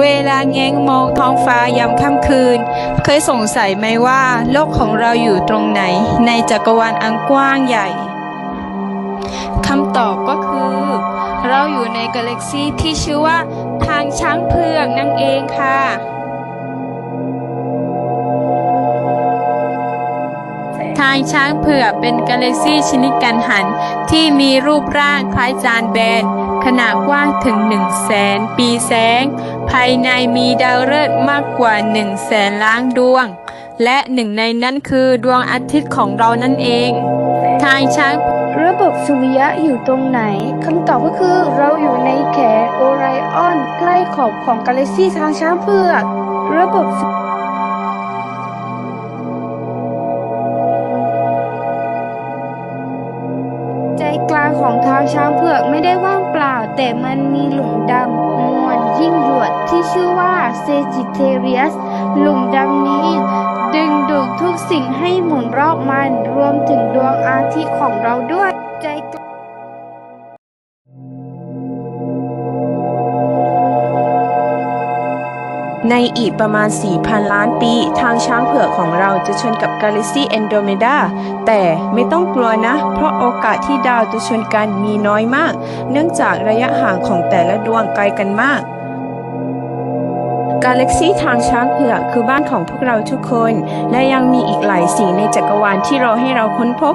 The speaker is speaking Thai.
เวลาแง้งมองท้องฟ้ายามค่ำคืน เคยสงสัยไหมว่า โลกของเราอยู่ตรงไหน ในจักรวาลอันกว้างใหญ่คำตอบก็คือ เราอยู่ในกาแล็กซีที่ชื่อว่าทางช้างเผือกนั่นเองค่ะ ทางช้างเผือกเป็นกาแล็กซี่ชนิดกันหัน ที่มีรูปร่างคล้ายจานแบน ขนาดกว้างถึง 1 0 0 0 0แสนปีแสง ภายในมีดาวฤกษ์มากกว่า 1 0 0 0 0แสนล้านดวง และหนึ่งในนั้นคือดวงอาทิตย์ของเรานั่นเอง ทางช้างระบบสุริยะอยู่ตรงไหนคำตอบก็คือเราอยู่ในแขนโอไรออน ใกล้ขอบของกาแล็กซี่ทางช้างเผือก ระบบ กลางของทางช้างเผือกไม่ได้ว่างเปล่า แต่มันมีหลุมดำมวลยิ่งยวดที่ชื่อว่าเซจิเทเรียส หลุมดำนี้ ดึงดูดทุกสิ่งให้หมุนรอบมันรวมถึงดวงอาทิตย์ของเราด้วย ในอีกประมาณ 4,000 ล้านปี ทางช้างเผือกของเราจะชนกับกาแล็กซีแอนโดเมดา แต่ไม่ต้องกลัวนะ เพราะโอกาสที่ดาวจะชนกันมีน้อยมาก เนื่องจากระยะห่างของแต่ละดวงไกลกันมากกาแล็กซีทางช้างเผือกคือบ้านของพวกเราทุกคน และยังมีอีกหลายสิ่งในจักรวาลที่รอให้เราค้นพบ